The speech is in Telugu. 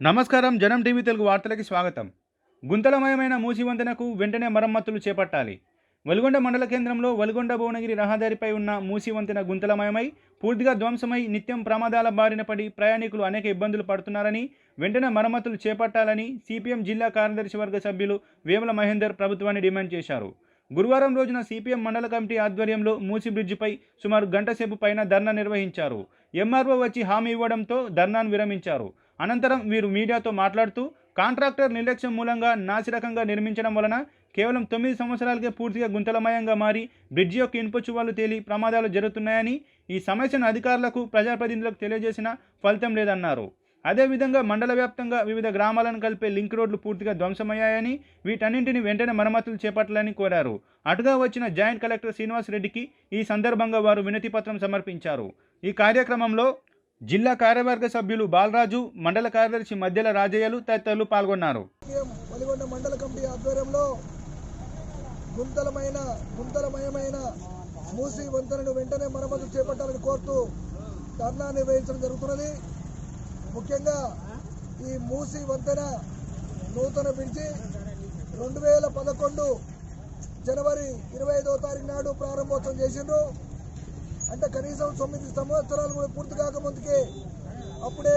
నమస్కారం జనం టీవీ తెలుగు వార్తలకి స్వాగతం. గుంతలమయమైన మూసి వంతెనకు వెంటనే మరమ్మతులు చేపట్టాలి. వలిగొండ మండల కేంద్రంలో వలిగొండ భువనగిరి రహదారిపై ఉన్న మూసి వంతెన గుంతలమయమై పూర్తిగా ధ్వంసమై నిత్యం ప్రమాదాల బారిన పడి ప్రయాణికులు అనేక ఇబ్బందులు పడుతున్నారని వెంటనే మరమ్మతులు చేపట్టాలని సిపిఎం జిల్లా కార్యదర్శి వర్గ సభ్యులు వేముల మహేందర్ ప్రభుత్వాన్ని డిమాండ్ చేశారు. గురువారం రోజున సిపిఎం మండల కమిటీ ఆధ్వర్యంలో మూసి బ్రిడ్జిపై సుమారు గంట సేపు పైన ధర్నా నిర్వహించారు. ఎంఆర్ఓ వచ్చి హామీ ఇవ్వడంతో ధర్నాను విరమించారు. అనంతరం వీరు మీడియాతో మాట్లాడుతూ కాంట్రాక్టర్ నిర్లక్ష్యం మూలంగా నాసిరకంగా నిర్మించడం వలన కేవలం తొమ్మిది సంవత్సరాలకే పూర్తిగా గుంతలమయంగా మారి బ్రిడ్జి యొక్క ఇనుప తేలి ప్రమాదాలు జరుగుతున్నాయని ఈ సమస్యను అధికారులకు ప్రజాప్రతినిధులకు తెలియజేసిన ఫలితం లేదన్నారు. అదేవిధంగా మండల వ్యాప్తంగా వివిధ గ్రామాలను కలిపే లింక్ రోడ్లు పూర్తిగా ధ్వంసమయ్యాయని వీటన్నింటిని వెంటనే మరమ్మతులు చేపట్టాలని కోరారు. అటుగా వచ్చిన జాయింట్ కలెక్టర్ శ్రీనివాస్ రెడ్డికి ఈ సందర్భంగా వారు వినతిపత్రం సమర్పించారు. ఈ కార్యక్రమంలో జిల్లా కార్యవర్గ సభ్యులు బాలరాజు మండల కార్యదర్శి మధ్యల రాజయ్యలు తదితరులు పాల్గొన్నారు. మండల కమిటీ ఆధ్వర్యంలో గుంతలమైన గుంతలమయమైన మూసి వంతెనను వెంటనే మరమ్మతు చేపట్టాలని కోరుతూ ధర్నా నిర్వహించడం జరుగుతున్నది. ముఖ్యంగా ఈ మూసి వంతెన నూతన బ్రిడ్జి రెండు వేల పదకొండు జనవరి ఇరవై ఐదో తారీఖు నాడు ప్రారంభోత్సవం చేసిండ్రు. అంటే కనీసం తొమ్మిది సంవత్సరాలు కూడా పూర్తి కాకముందుకే అప్పుడే